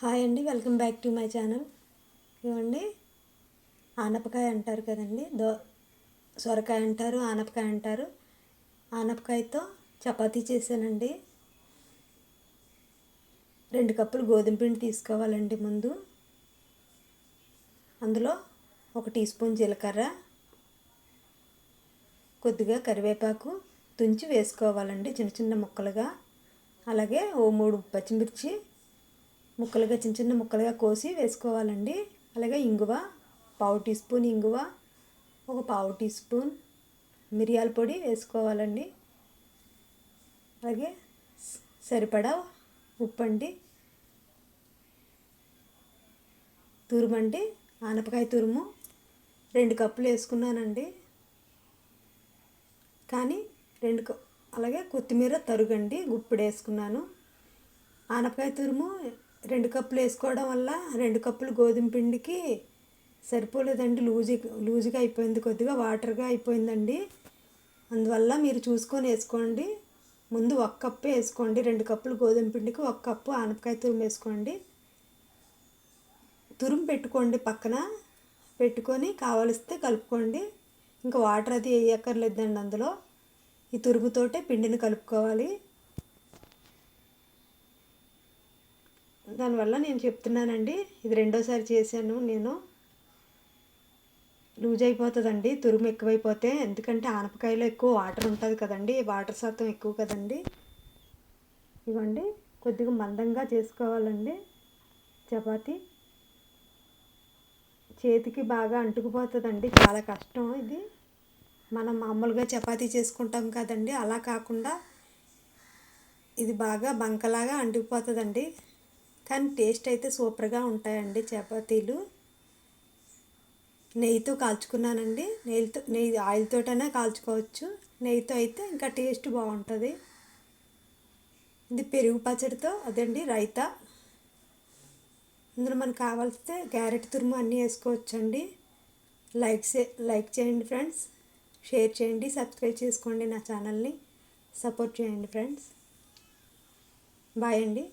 Hi అండి welcome back to my channel. ఇవ్వండి ఆనపకాయ అంటారు కదండి దో సొరకాయ అంటారు ఆనపకాయ అంటారు. ఆనపకాయతో చపాతీ చేశానండి. రెండు కప్పులు గోధుమ పిండి తీసుకోవాలండి ముందు. అందులో ఒక టీ స్పూన్ జీలకర్ర కొద్దిగా కరివేపాకు తుంచి వేసుకోవాలండి చిన్న చిన్న ముక్కలుగా. అలాగే ఓ మూడు పచ్చిమిర్చి ముక్కలుగా చిన్న చిన్న ముక్కలుగా కోసి వేసుకోవాలండి. అలాగే ఇంగువ పావు టీ స్పూన్ ఇంగువ ఒక పావు టీ స్పూన్ మిరియాల పొడి వేసుకోవాలండి. అలాగే సరిపడా ఉప్పు అండి తురుమండి ఆనపకాయ తురుము రెండు కప్పులు వేసుకున్నానండి. కానీ రెండు అలాగే కొత్తిమీర తరుగండి గుప్పిడు వేసుకున్నాను. ఆనపకాయ తురుము రెండు కప్పులు వేసుకోవడం వల్ల రెండు కప్పులు గోధుమ పిండికి సరిపోలేదండి. లూజు లూజుగా అయిపోయింది కొద్దిగా వాటర్గా అయిపోయిందండి. అందువల్ల మీరు చూసుకొని వేసుకోండి. ముందు ఒక కప్పు వేసుకోండి. రెండు కప్పులు గోధుమ పిండికి ఒక కప్పు ఆనపకాయ తురుము వేసుకోండి. తురుము పెట్టుకోండి పక్కన. పెట్టుకొని కావలిస్తే కలుపుకోండి. ఇంకా వాటర్ అది వేయక్కర్లేదండి అందులో. ఈ తురుముతోటే పిండిని కలుపుకోవాలి. దానివల్ల నేను చెప్తున్నానండి ఇది రెండోసారి చేశాను నేను. లూజ్ అయిపోతుందండి తురుము ఎక్కువైపోతే ఎందుకంటే ఆనపకాయలో ఎక్కువ వాటర్ ఉంటుంది కదండి వాటర్ శాతం ఎక్కువ కదండి. ఇవ్వండి కొద్దిగా మందంగా చేసుకోవాలండి చపాతి. చేతికి బాగా అంటుకుపోతుందండి చాలా కష్టం ఇది. మనం మామూలుగా చపాతీ చేసుకుంటాం కదండి అలా కాకుండా ఇది బాగా బంకలాగా అంటుకుపోతుందండి. కానీ టేస్ట్ అయితే సూపర్గా ఉంటాయండి చపాతీలు. నెయ్యితో కాల్చుకున్నానండి. నెయ్యితో నెయ్యి ఆయిల్తోటైనా కాల్చుకోవచ్చు. నెయ్యితో అయితే ఇంకా టేస్ట్ బాగుంటుంది. ఇది పెరుగు పచ్చడితో అదండి రైతా. ఇందులో మనకు కావాల్సితే క్యారెట్ తురుము అన్నీ వేసుకోవచ్చండి. లైక్ లైక్ చేయండి ఫ్రెండ్స్. షేర్ చేయండి సబ్స్క్రైబ్ చేసుకోండి నా ఛానల్ని. సపోర్ట్ చేయండి ఫ్రెండ్స్. బాయ్ అండి.